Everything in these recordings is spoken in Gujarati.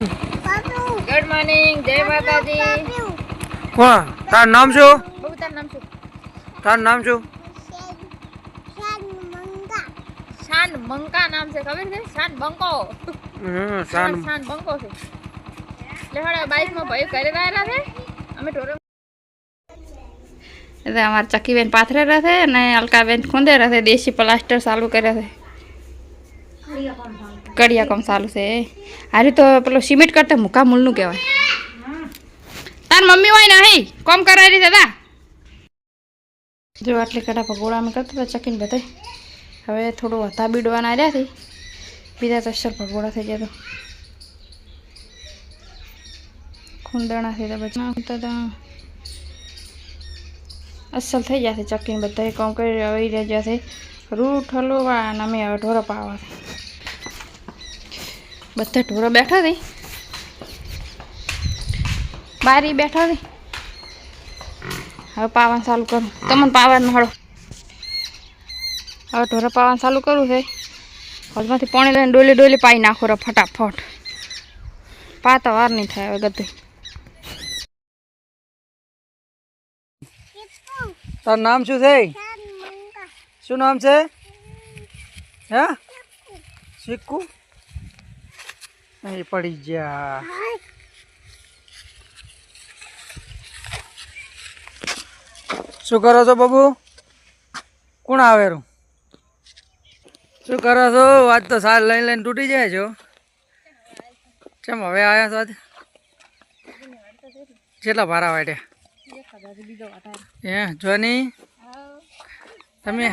ગુડ મોર્નિંગ જય માતાજી. કોણ? તારું નામ શું? બબુ તાર નામ શું? તારું નામ શું? શાન બંકા નામ છે ખબર છે? શાન બંકો. હમ, શાન શાન. બંકો છે. એટલે હળા બાઈકમાં ભાઈ કરી રહ્યા છે. અમે ઢોરે એટલે અમારા ચક્કીબેન પાથરે રહે અને અલકાબેન ખૂંદે રહે દેશી પ્લાસ્ટર ચાલુ કરે છે. કડિયા કામ ચાલુ છે હારી તો પેલો સિમેન્ટ કરતા મુકા મૂળનું કહેવાય. તાર મમ્મી હોય નહીં કોમ કરાવી દાદા જો. આટલી કડા પકોડા અમે કરતા હતા, ચકીને બધે હવે થોડું હતા બીડવાના રહ્યા હતી બીજા તો અસર પકોડા થઈ ગયા ખૂંદણા થઈ ગયા ખૂંદતા હતા. અસલ થઈ જશે ચકીને બધા કામ કરી આવી રહ્યા છે. રૂટ હલવા અને અમે હવે ઢોરો પાવા છે. બધા ઢોરો બેઠા હતી બારી બેઠો હતી હવે પાવાનું ચાલુ કરું. તમને પાવાનું હળો હવે ઢોરો પાવાનું ચાલુ કરવું છે. હજમાંથી પાણી લઈને ડોલી ડોલી પાઈ નાખો રે ફટાફટ. પાતા વાર નહીં થાય હવે ગધે. તારું નામ શું છે? શું નામ છે? હે? સિક્કુ અહીં પડી ગયા. શું કરો છો બબુ? કોણ આવેરું શું કરો છો? વાત તો સાર લઈને લઈને તૂટી જાય છો. કેમ હવે આવ્યા છો આજ? કેટલા ભારા વાટ્યા હે જોની તમે?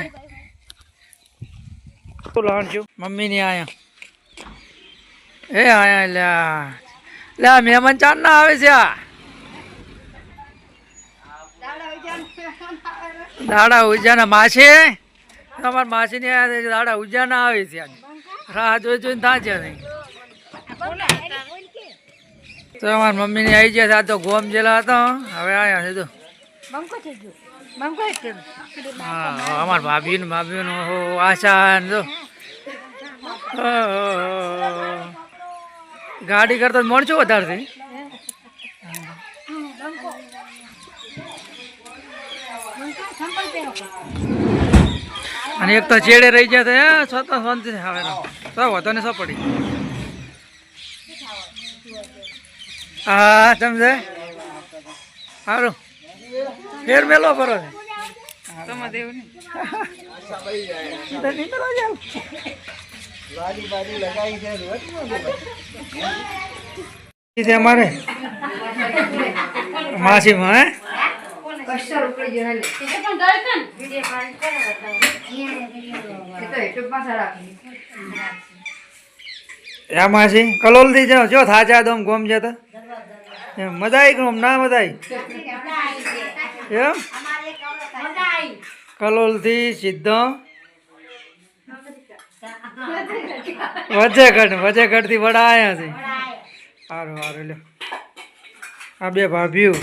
લાણ છું. મમ્મી ની આયા. એ આયા લ્યા લ્યા મહેમાન ચાર ના આવે છે, આ. દાડા ઉજાના માછે તમારા માછી ને દાડા ઉજાના આવે છે રાહ જોઈ જોઈને છે નહીં. તો અમારા મમ્મી ને આવી ગયા આ તો ગોમ જેલા હતા હવે આવ્યા છે તો હા, અમાર ભાભી ને ભાભી નું આશા ને ઓહો. ગાડી કરતા મોડ છો વધારે અને એક તો ચેડે રહી જશે છતાં શાંતિ આવે તો વધો ને શું પડી હા સમજે સારું ફેર મેલો કરો છે તો નીકળો જાવ. ઈ છે અમારે. માસીમાં હે? માસી કલોલથી જાઓ. જો થાચા દમ ગોમ જતા. એમ મજા આવી ગમ ના મજા આવી એમ? કલોલથી સીધો વજેગઢ વજેગઢથી વડા આયા છે. સારું સારું લ્યો. આ બે ભાભીઓ.